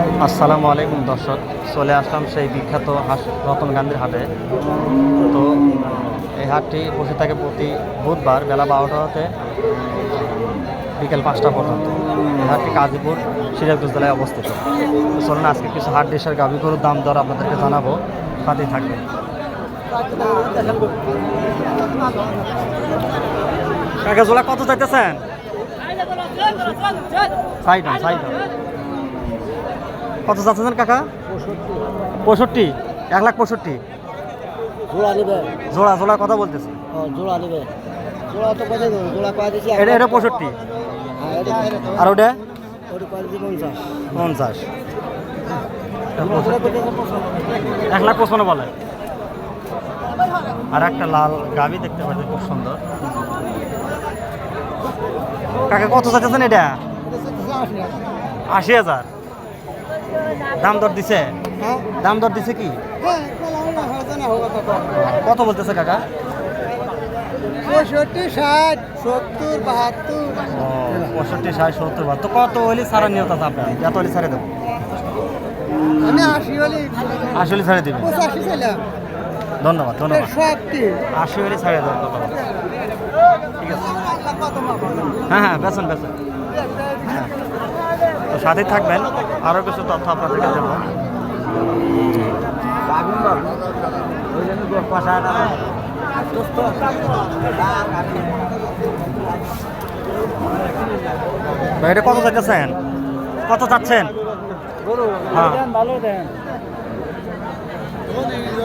আসসালামু আলাইকুম দর্শক চলে আসলাম সেই বিখ্যাত হাস রতন গান্ধীর হাটে। তো এই হাটটি বসে থাকে প্রতি বুধবার বেলা বারোটা হতে বিকেল পাঁচটা পর্যন্ত। এই হাটটি গাজীপুর সিরাজগঞ্জ জেলায় অবস্থিত। চলুন আজকে কিছু হাট ডিশের গাভি গরুর দাম দর আপনাদেরকে জানাব। সাথেই থাকবে কাকা জোড়া কত চাইতেছেন? সাইড সাইড কত চাচ্ছেন কাকা? পঁয়ষট্টি। এক লাখ পঁয়ষট্টি। জোড়া নেবে। জোড়া জোড়া কথা বলতেছি। জোড়া নেবে। জোড়া তো কোথায় জোড়া কয় দিচ্ছি এটা এটা পঁয়ষট্টি। হ্যাঁ আর ওটা? পঞ্চাশ। এক লাখ পঁচপান্ন বলে। আর একটা লাল গাবি দেখতে পাচ্ছি খুব সুন্দর। কাকা কত চাইতেছেন এটা? আশি হাজার। দাম দর দিছে? হ্যাঁ। দাম দর দিছে কি? হ্যাঁ কত বলতেছে কাকা? পঁয়ষট্টি ষাট সত্তর বাহাত্তর। পঁয়ষট্টি ষাট সত্তর কত হলে সারা নিয়ত আছে আপনার এত হলে দেবো? আমি আশি হলে আশি হলে ছাড়ে দিবেন পঁচাশি ছিলাম ধন্যবাদ আশি হলে ঠিক আছে। হ্যাঁ হ্যাঁ বেসন বেসন হ্যাঁ। সাথে থাকবেন। আরও কিছু তথ্য আপনাদেরকে দেবো। এটা কত চাইতেছেন কত চাচ্ছেন? হ্যাঁ।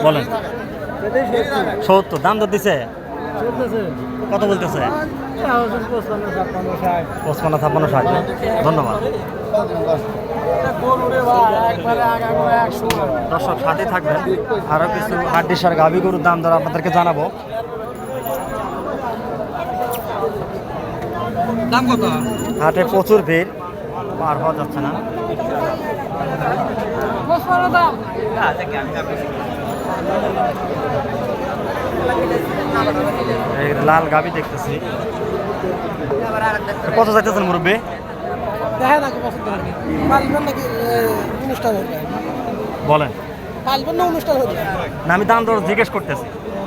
বলেন। সত্তর, দাম তো দিছে। কত বলতেছে? পঁচপান্ন ছাপ্পান্ন ষাট। ধন্যবাদ। দর্শক সাথে থাকবেন। আরও কিছু হাড্ডিসার গাভী গরুর দাম দর আপনাদেরকে জানাব। দাম কত? হাটে প্রচুর ভিড় পার হওয়া যাচ্ছে না। লাল গাভী দেখতেছি। কত যাইতেছেন মুরব্বী? দেখা নাকি পছন্দ নাকি অনুষ্ঠান বলেন। পালবেন না অনুষ্ঠান হবে না আমি দাম দর জিজ্ঞেস করতেছি।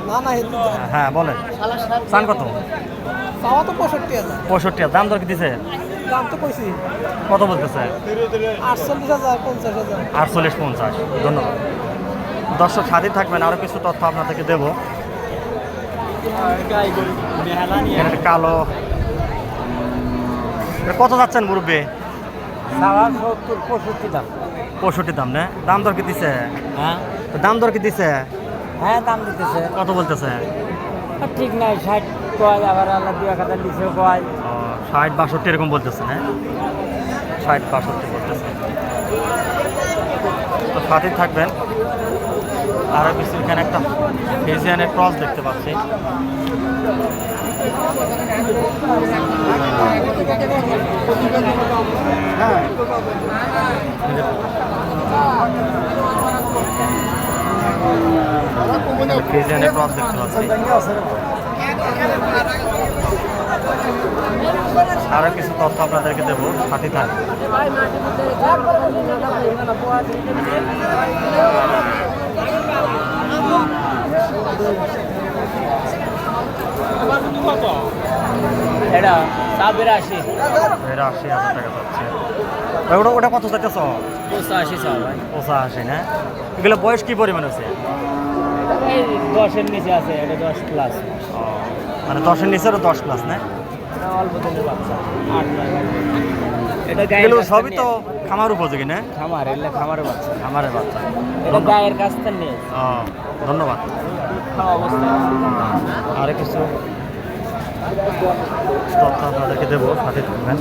না না হ্যাঁ বলেন। চান কত? চাওয়া তো পঁয়ষট্টি হাজার। পঁয়ষট্টি দাম দর কি দিছে? দাম তো কইছি। কত বলতেছে? আটচল্লিশ হাজার পঞ্চাশ হাজার। আটচল্লিশ পঞ্চাশ। ধন্যবাদ। দর্শক স্বাধীন থাকবেন আরও কিছু তথ্য আপনাদেরকে দেবো। কালো। কত যাচ্ছেন মুরব্বী? পঁয়ষট্টি দাম। পঁয়ষট্টি দাম না? দাম দর কি দিছে? হ্যাঁ? দাম দর কি দিছে? হ্যাঁ দাম দিতেছে। কত বলতেছে? ঠিক নাই ষাট কয় আবার আল্লাহ দুই এক হাজার নিচেও কয়। ও, ষাট বাষট্টি এরকম বলতেছে না? ষাট বাষট্টি বলতেছে। তো সাথে থাকবেন। আরও কিছু এখানে একটা ফেজিয়ানের ক্রস দেখতে পাচ্ছি। দেখতে পাচ্ছি। আরও কিছু তথ্য আপনাদেরকে দেবো সাথে থাকবে এটা সাবের আশি এরা আশি হাজার টাকা যাচ্ছে ওটা ওটা কত চাইতেছ পঁচাশি চাও ভাই। পঁচাশি না? এগুলো বয়স কি পরিমাণ আছে দশের নিচে আছে এটা দশ প্লাস মানে দশের নিচে দশ প্লাস না? অল্প দিনের বাচ্চা আট এগুলো সবই তো খামার উপযোগী না? খামার এগুলো খামারের বাচ্চা। খামারের বাচ্চা। এটা গায়ের কাছ থেকে নিয়ে ধন্যবাদ। আর কিছু তথ্য আপনাদেরকে দেবো সাথে থাকবেন।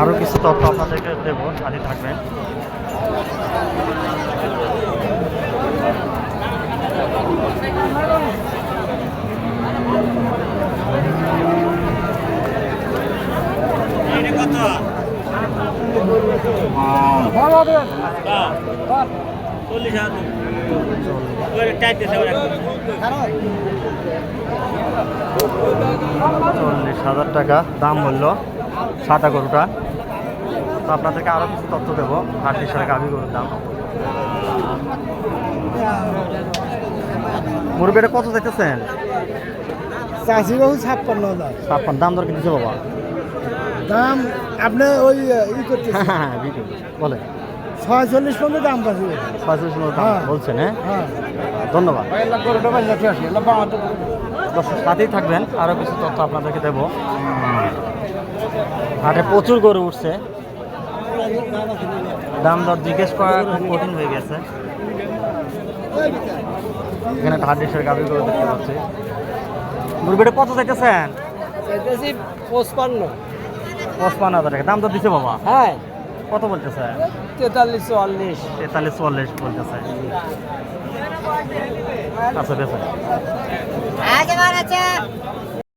আরও কিছু তথ্য আপনাদেরকে দেবো সাথে থাকবেন। চল্লিশ হাজার টাকা দাম বলল সাদা গরুটা। তো আপনাদেরকে আরও কিছু তথ্য দেবো আটত্রিশ টাকা গাভি গরুর দাম। মুরগিটা কত দেখতেছেন চাষি বাবু ছাপ্পান্ন হাজার। ছাপ্পান্ন দাম দর কিনতেছে বাবা? দাম আপনি ওই ই করতে বলে ছয়চল্লিশ পর্যন্ত দাম পাচ্ছি। পঁয়ত্রিশ মতো দাম হ্যাঁ। বলছেন হ্যাঁ? হ্যাঁ। ধন্যবাদ। দর্শক সাথেই থাকবেন আরও কিছু তথ্য আপনাদেরকে দেবো। হাটে প্রচুর গরু উঠছে। দাম দর জিজ্ঞেস করা খুব কঠিন হয়ে গেছে। এখানে একটা হাট ডিশের গাভি গরু দেখতে পাচ্ছি। মুরগিটা কত চাইতেছেন? চাইতেছি পঁচপান্ন। পঁচপান্ন হাজার টাকা। দাম দর দিচ্ছে বাবা? হ্যাঁ। কত বলছে বলতেছে? তেতাল্লিশ চুয়াল্লিশ। তেতাল্লিশ চুয়াল্লিশ বলতেছে। আচ্ছা বেশ।